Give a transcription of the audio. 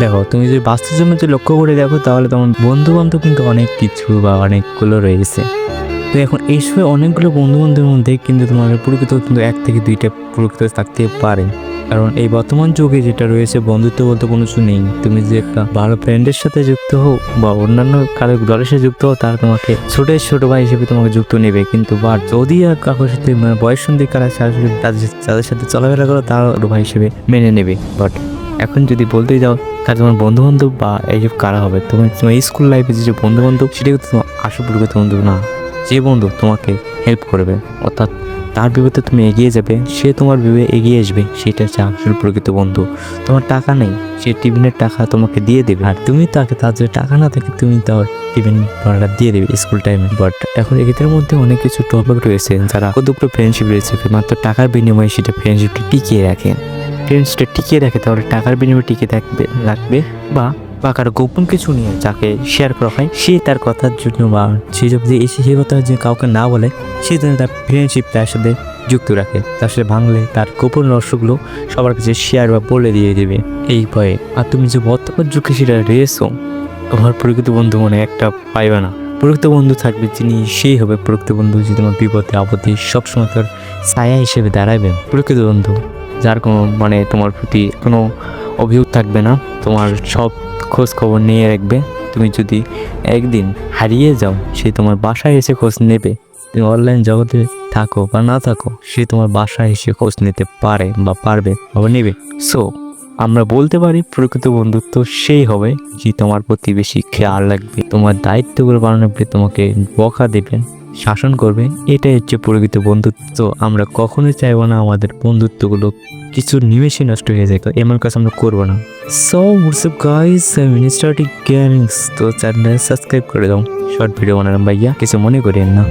দেখো, তুমি যদি যদি লক্ষ্য করে দেখো, তাহলে তোমার বন্ধু বান্ধব কিন্তু অনেক কিছু বা অনেকগুলো রয়েছে। তো এখন এই সময় অনেকগুলো বন্ধু বান্ধবের মধ্যে কিন্তু তোমার প্রকৃত কিন্তু এক থেকে দুইটা প্রকৃত থাকতে পারে। কারণ এই বর্তমান যুগে যেটা রয়েছে, বন্ধুত্ব বলতে কোনো কিছু নেই। তুমি যে একটা ভালো ফ্রেন্ডের সাথে যুক্ত হও বা অন্যান্য কারও দলের সাথে যুক্ত হও, তারা তোমাকে ছোট ছোট ভাই হিসেবে তোমাকে যুক্ত নেবে। কিন্তু বা যদি কারোর সাথে বয়স সন্ধি কারা তাদের সাথে- চলাফেরা করো তারা ভাই হিসেবে মেনে নেবে। বাট এখন যদি বলতে যাও তার তোমার বন্ধু বান্ধব বা এইসব কারা হবে? তোমার তোমার স্কুল লাইফে যে বন্ধু বান্ধব সেটা কিন্তু তোমার আসল প্রকৃত বন্ধু না। যে বন্ধু তোমাকে হেল্প করবে, অর্থাৎ তার বিপদে তুমি এগিয়ে যাবে, সে তোমার বিবে এগিয়ে আসবে, সেটা হচ্ছে আসল প্রকৃত বন্ধু। তোমার টাকা নেই, সে টিফিনের টাকা তোমাকে দিয়ে দেবে। আর তুমি তাকে তার যদি টাকা না থাকে, তুমি তার টিফিন ভাড়াটা দিয়ে দেবে স্কুল টাইমে বাট এখন এদের মধ্যে অনেক কিছু টপিক রয়েছে, যারা কতগুলো ফ্রেন্ডশিপ রয়েছে, মাত্র টাকার বিনিময়ে সেটা ফ্রেন্ডশিপটা টিকিয়ে রাখে। ফ্রেন্ডসটা টিকিয়ে রাখে, তাহলে টাকার বিনিময়ে টিকে থাকবে, রাখবে বা বা কারও গোপন কিছু নিয়ে যাকে শেয়ার করা হয়, সে তার কথার জন্য বা সে যদি এসে সেই কথা যে কাউকে না বলে, সে যেন তার ফ্রেন্ডশিপ তার সাথে যুক্ত রাখে, তার সাথে ভাঙলে তার গোপন রহস্যগুলো সবার কাছে শেয়ার বা বলে দিয়ে দেবে। এই ভয়ে। আর তুমি যে বর্তমান যুগে সেটা রেসো তোমার প্রকৃত বন্ধু মনে একটা পাইবে না। প্রকৃত বন্ধু থাকবে যিনি, সেই হবে প্রকৃত বন্ধু যে তোমার বিপদে, আপদে সবসময় তোর ছায়া হিসেবে দাঁড়াবে প্রকৃত বন্ধু। যার কোনো মানে তোমার প্রতি কোনো অভিযোগ থাকবে না, তোমার সব খোঁজ খবর নিয়ে রাখবে। তুমি যদি একদিন হারিয়ে যাও, সে তোমার বাসায় এসে খোঁজ নেবে। তুমি অনলাইন জগতে থাকো বা না থাকো, সে তোমার বাসায় এসে খোঁজ নিতে পারে বা পারবে বা নেবে। সো আমরা বলতে পারি প্রকৃত বন্ধুত্ব সেই হবে যে তোমার প্রতি বেশি খেয়াল রাখবে, তোমার দায়িত্বগুলো পালন করবে, তোমাকে বকা দেবে। শাসন করবে, এটাই হচ্ছে প্রকৃত বন্ধুত্ব। আমরা কখনোই চাইব না আমাদের বন্ধুত্বগুলো কিছু নিমেষে নষ্ট হয়ে যায়। তো এমন কাজ আমরা করব না। সো হোয়াটসঅ্যাপ গাইস মিনিস্টারটি গেমিংস তো চ্যানেল সাবস্ক্রাইব করে দাও। শর্ট ভিডিও বানালাম ভাইয়া, কিছু মনে করেন না।